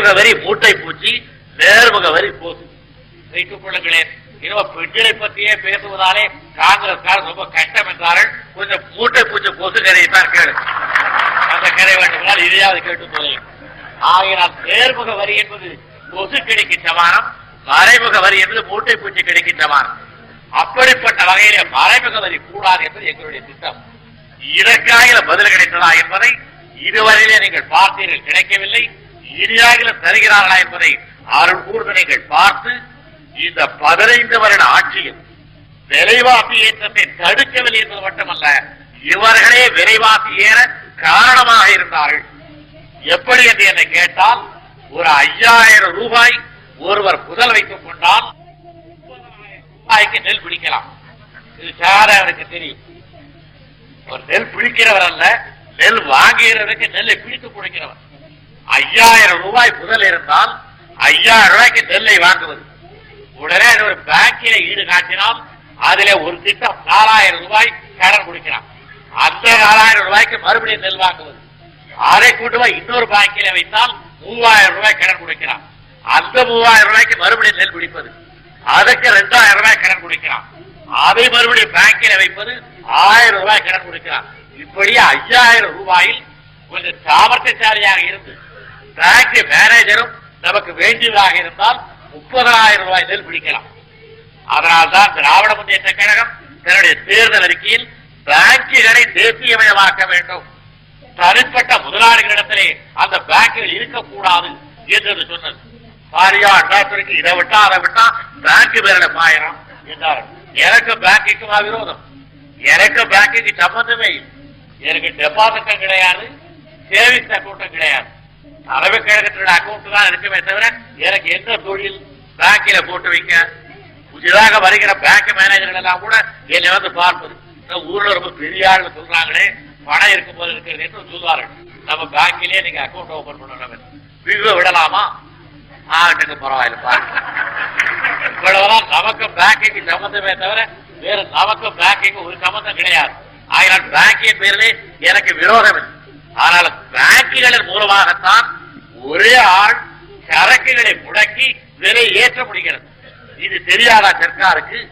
மறைமுக வரி பூட்டை பூச்சி நேர்முக வரி போது வைத்துக் கொள்ளுங்களேன். இரவு பெண்களை பற்றியே பேசுவதாலே காங்கிரஸ்காரர் ரொம்ப கஷ்டம் என்றார்கள். கொஞ்சம் மூட்டை பூச்சி கொசு கதையை தான் கேளு. அந்த கதை வேண்டுமானால் இதையாவது கேட்டு போகிறேன் ஆகையினால் நேர்முக வரி என்பது கொசு கிடைக்கு சமானம் மறைமுக வரி என்பது மூட்டை பூச்சி கிடைக்கு சமானம். அப்படிப்பட்ட வகையிலே மறைமுக வரி கூடாது என்பது எங்களுடைய திட்டம். இதற்காக பதில் கிடைத்ததா என்பதை இதுவரையிலே நீங்கள் பார்த்தீர்கள். கிடைக்கவில்லை. இனியாக தருகிறார்களா என்பதை அருள் கூர்ந்து நீங்கள் பார்த்து இந்த பதினைந்து வருட ஆட்சியில் விரைவாசி ஏற்றத்தை தடுக்கவில்லை என்பது மட்டுமல்ல இவர்களே விரைவாசி ஏற காரணமாக இருந்தார்கள். எப்படி என்று என்னை கேட்டால் ஒரு ஐயாயிரம் ரூபாய் ஒருவர் புதல் வைத்துக் கொண்டால் ரூபாய்க்கு நெல் பிடிக்கலாம். இது சார எனக்கு தெரியும்? ஒரு நெல் பிடிக்கிறவர் அல்ல நெல் வாங்குகிறவருக்கு நெல்லை பிடித்து கொடுக்கிறவர். ஐயாயிரம் ரூபாய் முதல் இருந்தால் ஐயாயிரம் ரூபாய்க்கு நெல்லை வாங்குவது. உடனே அது ஒரு பேங்கில ஈடு காட்டினால் அதுல ஒரு திட்டம் நாலாயிரம் ரூபாய் கடன் கொடுக்கிறான். அந்த நாலாயிரம் ரூபாய்க்கு மறுபடியும் நெல் வாங்குவது. அதை கொண்டு போய் இன்னொரு பேங்கில வைத்தால் மூவாயிரம் ரூபாய் கடன் கொடுக்கிறான். அந்த மூவாயிரம் ரூபாய்க்கு மறுபடியும் நெல் பிடிப்பது அதுக்கு ரெண்டாயிரம் ரூபாய் கடன் கொடுக்கிறான். அதை மறுபடியும் பேங்கில வைப்பது ஆயிரம் ரூபாய் கடன் கொடுக்கிறான். இப்படியே ஐயாயிரம் ரூபாயில் கொஞ்சம் சாமர்த்தியசாலியாக இருந்து பேங்க் மேனேஜரும் நமக்கு வேண்டியதாக இருந்தால் முப்பதாயிரம் ரூபாய் நெல் பிடிக்கலாம். அதனால்தான் திராவிட முன்னேற்ற கழகம் தன்னுடைய தேர்தல் அறிக்கையில் பேங்குகளை தேசியமயமாக்க வேண்டும். தனிப்பட்ட முதலாளிகளிடத்திலே அந்த பேங்குகள் இருக்கக்கூடாது என்று சொன்னது. பாரியா அட்டாத்திற்கு இதை விட்டா அதை விட்டா பேங்க் பேரிட பாயிரம் என்றார். எனக்கு பேங்குக்குமா விரோதம்? எனக்கு பேங்குக்கு சம்பந்தமே இல்லை. எனக்கு டெபாசிட்டும் கிடையாது சேவிங்ஸ் அக்கௌண்ட்டும் கிடையாது. தலைமை கழகத்தினுடைய அக்கௌண்ட் தான் இருக்குமே தவிர எனக்கு எந்த தொழில் பேங்கில போட்டு வைக்க? புதிதாக வருகிற பேங்க் மேனேஜர்கள் எல்லாம் கூட என்னை வந்து பார்ப்பது. இந்த ஊர்ல ரொம்ப பெரிய ஆள் சொல்றாங்களே பணம் இருக்கும் போது இருக்கிறது என்று சொல்வார்கள். நம்ம பேங்கிலேயே நீங்க அக்கௌண்ட் ஓபன் பண்ணணும். விவோ விடலாமா? ஆகட்டுங்க பரவாயில்ல இவ்வளவுதான் நமக்கு பேங்கிங் சம்பந்தமே தவிர வேற நமக்கு பேங்கிங் ஒரு சம்பந்தம் கிடையாது. ஆகினால் பேங்கிங் பேரிலே எனக்கு விரோதம் இல்லை. ஆனால் பேங்குகளின் மூலமாகத்தான் ஒரே ஆள் சரக்குகளை முடக்கி விலை ஏற்ற முடிகிறது இது தெரியாதா சர்க்காருக்கு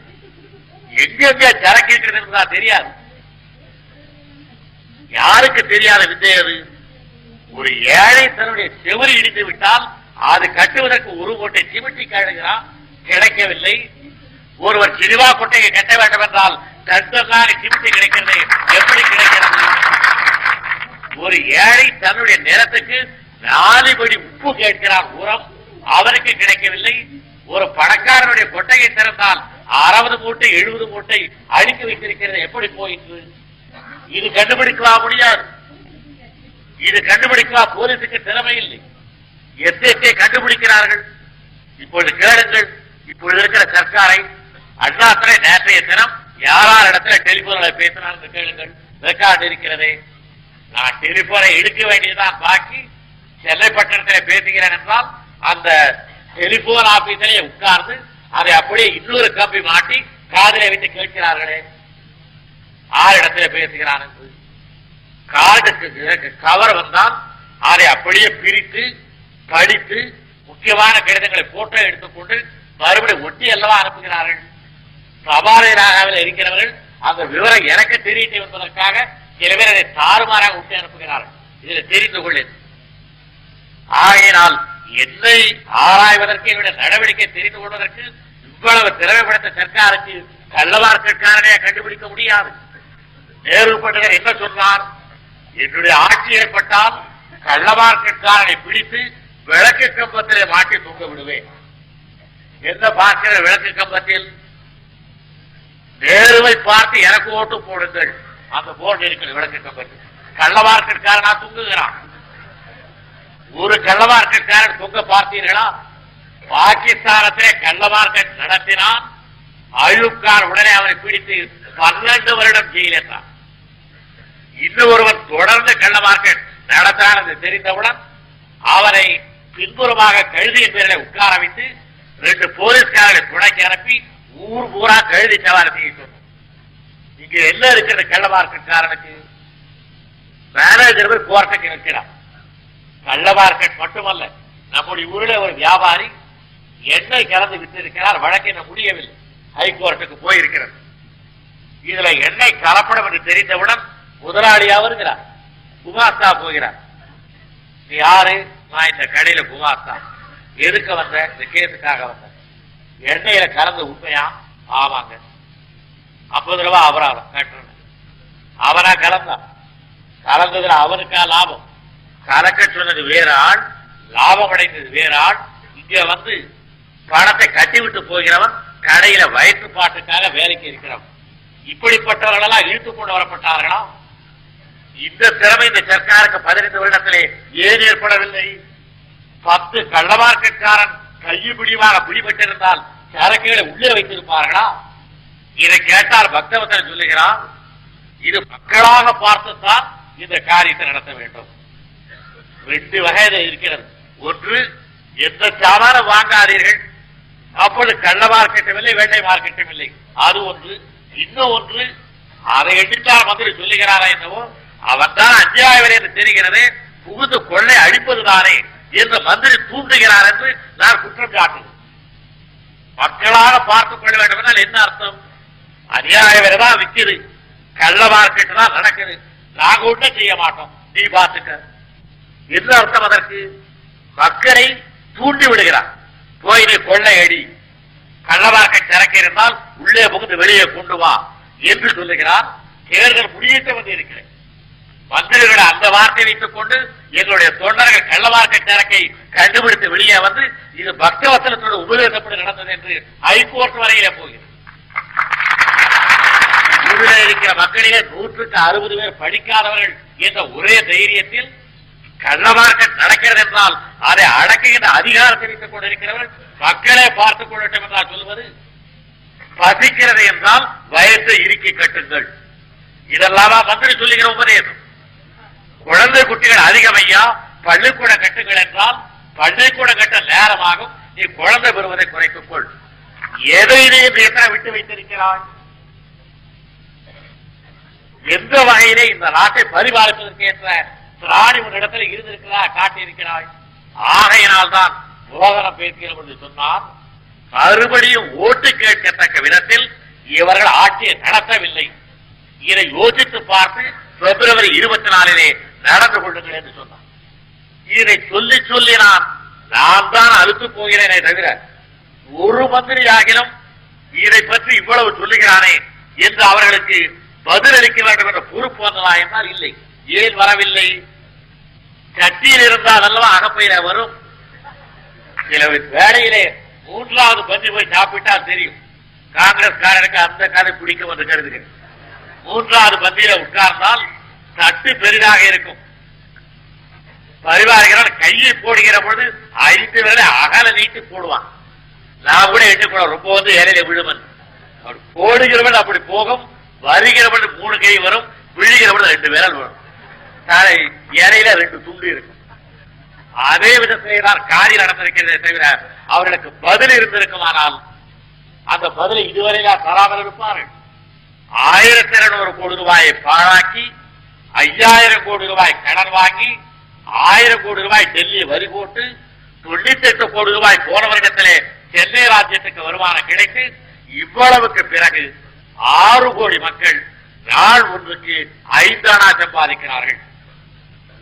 எங்கெங்க சரக்கு இருக்கிறது தெரியாது. யாருக்கு தெரியாத வித்தை அது? ஒரு ஏழை தன்னுடைய செவரி இடித்து விட்டால் அது கட்டுவதற்கு ஒரு கோட்டை சிமிட்டி கழுகிறான் கிடைக்கவில்லை. ஒருவர் சினிமா கொட்டையை கட்ட வேண்டும் என்றால் தண்டனாக சிமிட்டி கிடைக்கிறது. எப்படி கிடைக்கிறது? ஒரு ஏழை தன்னுடைய நிலத்துக்கு நாலு படி உப்பு கேட்கிறான் உரம் அவருக்கு கிடைக்கவில்லை. ஒரு பணக்காரனுடைய கொட்டையை திறந்தால் அறுபது மூட்டை எழுபது மூட்டை அடுக்கி வைத்திருக்கிறது. எப்படி போயிற்று? இது கண்டுபிடிக்கலாம் முடியாது? இது கண்டுபிடிக்கலாம் போலீசுக்கு திறமை இல்லை. எஸ்எஸ்ஐ கண்டுபிடிக்கிறார்கள்? இப்பொழுது கேளுங்கள். இப்பொழுது இருக்கிற சர்க்காரை அண்ணாத்துறை நேற்றைய தினம் யாரார் இடத்துல டெலிபோன்ல பேசினார்கள் கேளுங்கள். ரெக்கார்டு இருக்கிறதே. நான் டெலிபோனை எடுக்க வேண்டியதுதான். பாக்கி சென்னை பட்டணத்தில் பேசுகிறேன் என்றால் அந்த டெலிபோன் ஆபீஸிலே உட்கார்ந்து அதை அப்படியே இன்னொரு கம்பி மாட்டி காதலை வைத்து கேட்கிறார்களே. ஆறு இடத்துல பேசுகிறான் என்று. கார்டுக்கு கவர் வந்தால் அதை அப்படியே பிரித்து படித்து முக்கியமான கடிதங்களை போட்டோ எடுத்துக்கொண்டு மறுபடியும் ஒட்டி அல்லவா அனுப்புகிறார்கள். சபாலயராக இருக்கிறவர்கள் அந்த விவரம் எனக்கு தெரியட்டும் என்பதற்காக சில பேர் அதை தாறுமாறாக விட்டு அனுப்புகிறார்கள். இதில் தெரிந்து கொள்ளேன் ஆகையினால் என்னை ஆராய்வதற்கு என்னுடைய நடவடிக்கை தெரிந்து கொள்வதற்கு இவ்வளவு திறமைப்படுத்த சர்க்காருக்கு கள்ளவார்த்தைக்காரனே கண்டுபிடிக்க முடியாது. நேரு பட்டகர் என்ன சொன்னார் என்னுடைய ஆட்சி ஏற்பட்டால் கள்ளமார்க்கெட்காரனை பிடித்து விளக்கு கம்பத்திலே மாட்டி தூங்க விடுவேன். என்ன பார்க்கிற விளக்கு கம்பத்தில்? நேருவை பார்த்து எனக்கு ஓட்டு போடுங்கள். அந்த போர்டு இருக்கிற விளக்கு கம்பத்தில் கள்ளமார்க்கெட்காரனா தூங்குகிறான். ஒரு கள்ளமார்க்கெட்காரன் தூங்க பார்த்தீர்களா? பாகிஸ்தானத்திலே கள்ளமார்க்கெட் நடத்தினான். அழுக்கார் உடனே அவனை பிடித்து பன்னெண்டு வருடம் ஜெயில் என்றான் இன்னும் ஒருவன் தொடர்ந்து கள்ள மார்க்கெட் நடத்தான் என்று தெரிந்தவுடன் அவரை பின்புறமாக கழுதிய பேரில் உட்கார வைத்து ரெண்டு போலீஸ்காரர்களை துணைக்கு அனுப்பி ஊர் பூரா கழுதி சவாரி செய்ய இங்க என்ன இருக்கிறது கள்ள மார்க்கெட்காரனுக்கு மேனேஜர் போய் கோர்ட்டுக்கு நிற்கிறான் கள்ள மார்க்கெட் மட்டுமல்ல நம்முடைய ஊரில் ஒரு வியாபாரி எண்ணெய் கலந்து விட்டிருக்கிறார் இருக்கிறார் என்ன முடியவில்லை. ஹைகோர்ட்டுக்கு போயிருக்கிறது இதுல எண்ணெய் கலப்படம் என்று தெரிந்தவுடன் முதலாளியா வருகிறார். குமாஸ்தா போகிறார். யாரு? நான் இந்த கடையில குமாஸ்தா எதுக்கு வந்த? இந்த கேஸுக்காக வந்த. எண்ணெயில கலந்து உண்மையா? ஆமாங்க. ஐம்பது ரூபாய் அபராதம் கட்டணும் அவனா கலந்தான் கலந்ததுல அவனுக்கா லாபம்? கலக்க சொன்னது வேற ஆள் லாபம் அடைந்தது வேற ஆள். இங்க வந்து பணத்தை கட்டி விட்டு போகிறவன் கடையில வயிற்று பாட்டுக்காக வேலைக்கு இருக்கிறவன். இப்படிப்பட்டவர்களெல்லாம் இழுத்து கொண்டு வரப்பட்டார்களா? இந்த திறமை இந்த சர்க்காருக்கு பதினைந்து வருடத்திலே ஏன் ஏற்படவில்லை? பத்து கள்ள மார்க்கெட்காரன் கையுபிடிவாக பிடிபட்டிருந்தால் சரக்குகளை உள்ளே வைத்திருப்பார்களா? இதை கேட்டால் பக்தவத்தன் சொல்லுகிறான் இது மக்களாக பார்த்துத்தான் இந்த காரியத்தை நடத்த வேண்டும். ரெண்டு வகையில இருக்கிறது. ஒன்று எந்த சாமானம் வாங்காதீர்கள். அப்பொழுது கள்ள மார்க்கெட்டும் இல்லை வேட்டை மார்க்கெட்டும் இல்லை அது ஒன்று. இன்னும் ஒன்று அதை எண்ணித்தால் மந்திரி சொல்லுகிறாரா என்னவோ அவன் தான் அஞ்சாயிரம் என்று தெரிகிறது புகுந்து கொள்ளை அழிப்பதுதானே என்று மந்திரி தூண்டுகிறார் என்று நான் குற்றம் சாட்டுகிறேன் மக்களாக பார்த்துக் கொள்ள வேண்டும் என்றால் என்ன அர்த்தம்? அநியாயம் தான் விக்குது. கள்ள மார்க்கெட் தான் நடக்குது. நாங்க ஒன்றும் செய்ய மாட்டோம். நீ பார்த்துக்க. என்ன அர்த்தம் அதற்கு? மக்களை தூண்டி விடுகிறார். போய் நீ கொள்ளை அடி கள்ள மார்க்கெட் திறக்க இருந்தால் உள்ளே புகுந்து வெளியே கொண்டு வா என்று சொல்லுகிறார். தேர்தல் முடியிட்டு வந்து இருக்கிறேன். மந்திரிகளை அந்த வார்த்தை வைத்துக் கொண்டு எங்களுடைய தொண்டர்கள் கள்ள மார்க்கெட் திறக்கை கண்டுபிடித்து வெளியே வந்து இது பக்தவசனத்தோடு உபயோகப்பட்டு நடந்தது என்று ஹைகோர்ட் வரையில போகிறது. ஊரில் இருக்கிற மக்களிலே நூற்றுக்கு அறுபது பேர் படிக்காதவர்கள் என்ற ஒரே தைரியத்தில் கள்ள மார்க்கெட் நடக்கிறது என்றால் அதை அடக்குகின்ற அதிகாரத்தை வைத்துக் கொண்டிருக்கிறவர்கள் மக்களே பார்த்துக் கொள்ளட்டும் என்றால் சொல்வது பசிக்கிறது என்றால் வயசை இறுக்கி கட்டுங்கள். இதெல்லாம் மந்திரி சொல்லுகிற உபதேசம்? குழந்தை குட்டிகள் அதிகம் ஐயா பள்ளிக்கூட கட்டுங்கள் என்றால் பள்ளிக்கூட கட்ட நேரமாகும் நீ குழந்தை பெறுவதை குறைத்துக் கொள். எதை நீ விட்டு வைத்திருக்கிறாய்? எந்த வகையிலே இந்த நாட்டை பரிபாலிப்பதற்கு ஏற்ற திராணி ஒரு இடத்துல இருந்திருக்கிறா காட்டியிருக்கிறாய்? ஆகையினால் தான் மோகனம் பேசுகிறோம் என்று சொன்னார் மறுபடியும் ஓட்டு கேட்கத்தக்க விதத்தில் இவர்கள் ஆட்சியை நடத்தவில்லை. இதை யோசித்து பார்த்து பிப்ரவரி இருபத்தி நாலிலே நடந்து கொள்ளுங்கள் என்று சொன்னார். இதை சொல்லி சொல்லி நான் நான் தான் அழுத்து போகிறேனே தவிர ஒரு மந்திரி ஆகிலும் இதை பற்றி இவ்வளவு சொல்லுகிறானே என்று அவர்களுக்கு பதிலளிக்க வேண்டும் என்ற பொறுப்பு வந்ததா என்றால் இல்லை. ஏன் வரவில்லை? கட்டியில் இருந்தால் அல்லவா அகப்பையில வரும்? சில வேலையிலே மூன்றாவது பந்தி போய் சாப்பிட்டால் தெரியும். காங்கிரஸ்காரனுக்கு அந்த கதை பிடிக்கும் என்று கருதுகிறேன். மூன்றாவது பந்தியில உட்கார்ந்தால் தட்டு பெரிதாக இருக்கும். பரிவாரிகளால் கையை போடுகிற பொழுது ஐந்து வேலை அகல நீட்டி போடுவான். நான் கூட எட்டு போட ரொம்ப வந்து இலையில விழுமன் அப்படி போடுகிறவன் அப்படி போகும். வருகிறவர்கள் மூணு கை வரும் விழுகிறவர்கள் ரெண்டு விரல் வரும். நாளை இலையில ரெண்டு துண்டு இருக்கும் அதே விதத்திலே தான் காரியம் நடந்திருக்கிறதே தவிர அவர்களுக்கு பதில் இருந்திருக்குமானால் அந்த பதிலை இதுவரையிலா தராமல் இருப்பார்கள். ஆயிரத்தி இருநூறு கோடி ரூபாயை பாழாக்கி ஐயாயிரம் கோடி ரூபாய் கடன் வாங்கி ஆயிரம் கோடி ரூபாய் டெல்லி வரி போட்டு தொண்ணூத்தி எட்டு கோடி ரூபாய் போன வருடத்திலே சென்னை ராஜ்யத்துக்கு வருமானம் கிடைத்து இவ்வளவுக்கு பிறகு ஆறு கோடி மக்கள் நாள் ஒன்றுக்கு ஐந்தானா சம்பாதிக்கிறார்கள்.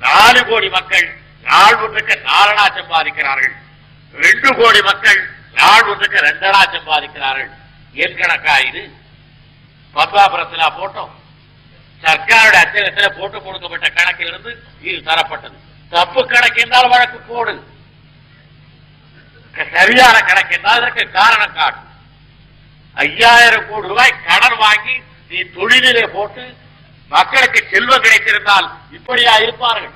நாலு கோடி மக்கள் நாள் ஒன்றுக்கு நாலனா சம்பாதிக்கிறார்கள். ரெண்டு கோடி மக்கள் நாள் ஒன்றுக்கு ரெண்டனா சம்பாதிக்கிறார்கள். என் கணக்கா இது? பத்மாபுரத்தில் போட்டோம். சர்க்காருடைய அச்சகத்தில் போட்டு கொடுக்கப்பட்ட கணக்கிலிருந்து இது தரப்பட்டது. தப்பு கணக்கு என்றால் வழக்கு போடு சரியான கணக்கு என்றால் அதற்கு காரணம் காட்டும் ஐயாயிரம் கோடி ரூபாய் கடன் வாங்கி நீ தொழிலிலே போட்டு மக்களுக்கு செல்வம் கிடைத்திருந்தால் இப்படியா இருப்பார்கள்?